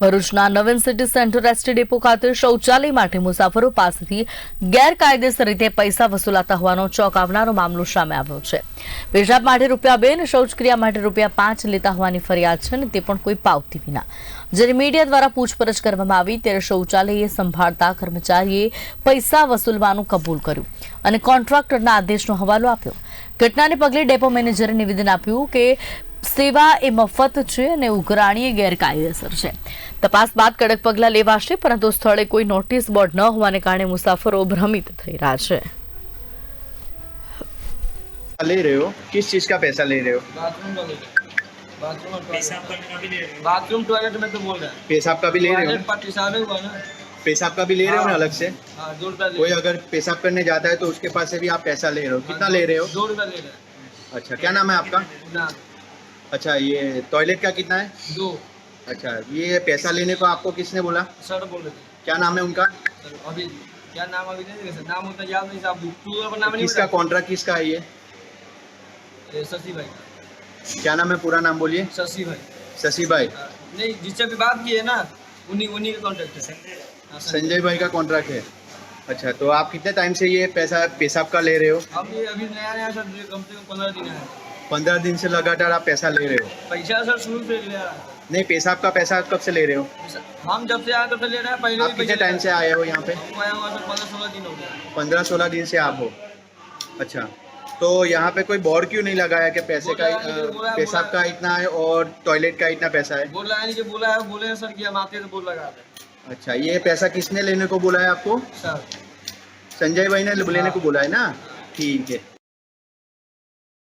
ભરૂચના Navin city centre ST depot ખાતે શૌચાલય માટે મુસાફરો પાસેથી ગેરકાયદેસર રીતે પૈસા વસૂલાતા હોવાનો ચોંકાવનારો મામલો સામે આવ્યો છે. પેશાબ માટે રૂપિયા બે અને શૌચક્રિયા માટે રૂપિયા પાંચ લેતા હોવાની ફરિયાદ છે અને તે પણ કોઈ પાવતી વિના. જ્યારે મીડિયા દ્વારા પૂછપરછ કરવામાં આવી, ત્યારે શૌચાલયે સંભાળતા કર્મચારીએ પૈસા વસૂલવાનું કબૂલ કર્યું અને કોન્ટ્રાક્ટરના આદેશનો હવાલો આપ્યો. ઘટનાને પગલે ડેપો મેનેજરે નિવેદન આપ્યું કે સેવા એ મફત છે અને ઉઘરાણી એ ગેરકાયદેસર છે તપાસ બાદ કડક પગલાં લેવાશે પરંતુ સ્થળે કોઈ નોટિસ બોર્ડ ન હોવાને કારણે મુસાફરો ભ્રમિત થઈ રહ્યા છે ले रहे हो किस चीज का पैसा ले रहे हो बाथरूम का बोल बाथरूम और पेशाब करने का भी ले रहे हो बाथरूम टॉयलेट में तो बोल रहा है पेशाब का भी ले रहे हो टॉयलेट पर पेशाब ही हुआ ना पेशाब का भी ले रहे हो ना अलग से हाँ दो रुपया ले कोई अगर पेशाब करने जाता है तो उसके पास से भी आप पैसा ले रहे हो कितना ले रहे हो दो रुपया ले रहा है अच्छा क्या नाम है आपका ना अच्छा ये टॉयलेट का कितना है? दो। अच्छा ये पैसा लेने को आपको किसने बोला? सर बोल थे। क्या नाम है उनका? सर अभी क्या नाम अभी नहीं सर नाम उतना याद नहीं साहब। तू अपना नाम किसका कॉन्ट्रैक्ट किसका है ये? शशि भाई। क्या नाम है? पूरा नाम बोलिए। शशि भाई। शशि भाई। नहीं जिससे भी बात की है ना उन्हीं उन्हीं का कॉन्टेक्ट है हाँ, संजय। भाई का कॉन्ट्रैक्ट है। अच्छा तो आप कितने टाइम से ये पैसा पेशाब का ले रहे हो? ये अभी नया नया सर कम से कम पंद्रह दिन है। पंद्रह दिन से लगातार आप पैसा ले रहे हो। पैसा सर शुरू से ले रहा। है नहीं पेशाब का पैसा कब से ले रहे हो? हम जब से आए तब से ले रहे हैं पहले आप भी कितने पैसे टाइम से आए हो यहाँ पे? आया हुआ सर पंद्रह सोलह दिन हो गया। पंद्रह सोलह दिन से आप हो। अच्छा तो यहाँ पे कोई बोर्ड क्यों नहीं लगाया कि पैसे का बोला है, बोला अ, है, पेशाब बोला का इतना है और टॉयलेट का इतना पैसा है? बोला है नहीं बोला है बोले हैं सर कि हम आते हैं तो बोल लगा रहे अच्छा ये पैसा किसने लेने को बोला है आपको? सर। संजय भाई ने लेने हाँ। को बोला है ना? ठीक है।